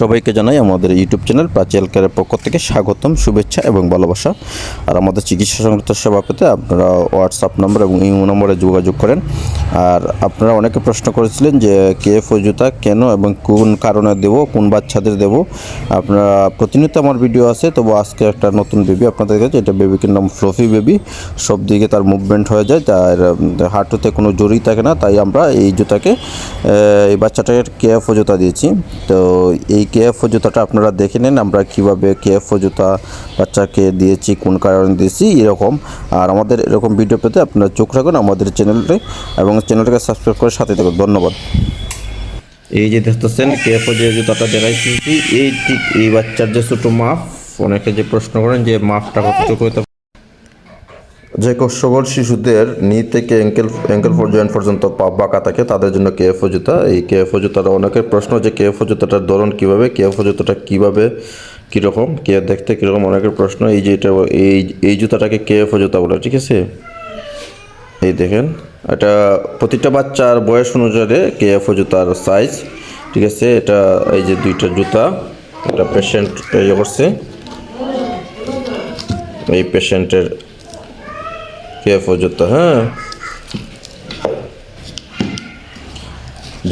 সবাইকে জানাই আমাদের ইউটিউব চ্যানেল প্রাচীল কেয়ারের পক্ষ থেকে স্বাগতম, শুভেচ্ছা এবং ভালোবাসা। আর আমাদের চিকিৎসা সংক্রান্ত সেবা পেতে আপনারা হোয়াটসঅ্যাপ নম্বর এবং ইমো নম্বরে যোগাযোগ করেন। আর আপনারা অনেকে প্রশ্ন করেছিলেন যে কেএফও জুতা কেন এবং কোন কারণে দেব, কোন বাচ্চাদের দেব? আপনারা প্রতিনিয়ত আমার ভিডিও আছে, তবু আজকে একটা নতুন বেবি আপনাদের কাছে, এটা বেবিটির নাম ফ্লফি বেবি সব দিকে তার মুভমেন্ট হয়ে যায়, তার হাঁটুতে কোনো জড়ি থাকে না, তাই আমরা এই জুতাকে এই বাচ্চাটাকে কেএফও জুতা দিয়েছি? তো এই কেএফও জুতাটা আপনারা দেখে নেন, আমরা কীভাবে কেএফও জুতা বাচ্চাকে দিয়েছি, কোন কারণে দিয়েছি, এরকম। আর আমাদের এরকম ভিডিও পেতে আপনারা চোখ রাখুন আমাদের চ্যানেলটি এবং চ্যানেলটাকে সাবস্ক্রাইব করে সাথে থাকুন। ধন্যবাদ। এই যে দেখতেছেন কেএফও যে জুতাটা দেখাইছি, এই ঠিক এই বাচ্চার যে ছোটো মাপ, অনেকে যে প্রশ্ন করেন যে মাপটা কতটুকু হতে যে সকল শিশুদের নি থেকে অ্যাঙ্কেল জয়েন্ট পর্যন্ত পা বাঁকা থাকে, তাদের জন্য কে কেএফও জুতা এই কে কেএফও জুতাটা অনেকের প্রশ্ন যে কে কেএফও জুতাটার ধরন কীভাবে কে কেএফও জুতাটা কীভাবে, কীরকম, কে দেখতে কীরকম, অনেকের প্রশ্ন এই যে এটা, এই এই জুতাটাকে কে কেএফও জুতা বলে, ঠিক আছে? এই দেখেন, এটা প্রতিটা বাচ্চার বয়স অনুযায়ী কে কেএফও জুতার সাইজ ঠিক আছে? এটা এই যে দুইটা জুতা, এটা পেশেন্ট ইয়ে করছে এই পেশেন্টের কেএফও জুতা হ্যাঁ।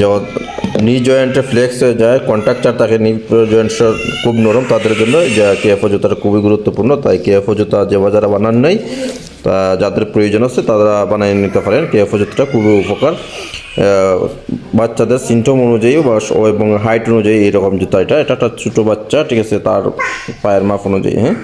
যাওয়া নি জয়েন্টে ফ্লেক্স হয়ে যায় কন্ট্রাক্টার থাকে নি জয়েন্ট খুব নরম, তাদের জন্য যে কেএফও জুতাটা খুবই গুরুত্বপূর্ণ, তাই কেএফও জুতা যে বাজারে বানান নেই, তা যাদের প্রয়োজন আছে তারা বানিয়ে নিতে পারেন। কেএফও জুতাটা খুবই উপকার। বাচ্চাদের সিমটম অনুযায়ী বা এবং হাইট অনুযায়ী এরকম জুতা এটা এটা একটা ছোটো বাচ্চা, ঠিক আছে, তার পায়ের মাপ অনুযায়ী হ্যাঁ।